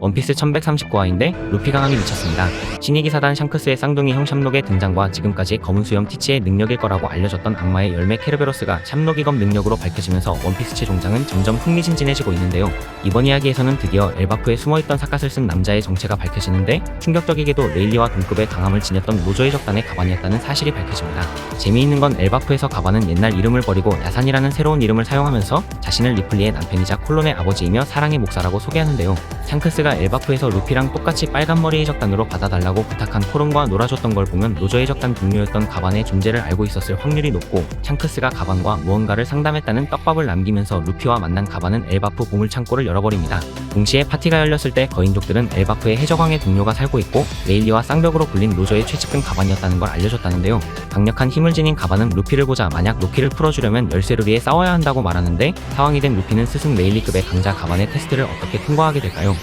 원피스 1139화인데 루피 강함이 미쳤습니다. 신이 기 사단 샹크스의 쌍둥이 형 샴록의 등장과 지금까지 검은 수염 티치의 능력일 거라고 알려졌던 악마의 열매 케르베로스가 샴록이검 능력으로 밝혀지면서 원피스체 종장은 점점 흥미진진해지고 있는데요. 이번 이야기에서는 드디어 엘바프에 숨어있던 사갓을 쓴 남자의 정체가 밝혀지는데 충격적이게도 레일리와 동급의 강함을 지녔던 로저의 적단의 가반이었다는 사실이 밝혀집니다. 재미있는 건 엘바프에서 가반은 옛날 이름을 버리고 야산이라는 새로운 이름을 사용하면서 자신을 리플리의 남편이자 콜론의 아버지이며 사랑의 목사라고 소개하는데요. 샹크스가 엘바프에서 루피랑 똑같이 빨간 머리의 적단으로 받아달라고 부탁한 코론과 놀아줬던 걸 보면 로저의 적단 동료였던 가반의 존재를 알고 있었을 확률이 높고 샹크스가 가반과 무언가를 상담했다는 떡밥을 남기면서 루피와 만난 가반은 엘바프 보물 창고를 열어버립니다. 동시에 파티가 열렸을 때 거인족들은 엘바프의 해적왕의 동료가 살고 있고 레일리와 쌍벽으로 불린 로저의 최측근 가반이었다는 걸 알려줬다는데요. 강력한 힘을 지닌 가반은 루피를 보자 만약 로키를 풀어주려면 열쇠를 위해 싸워야 한다고 말하는데 사왕이 된 루피는 스승 레일리급의 강자 가반의 테스트를 어떻게 통과하게 될까요?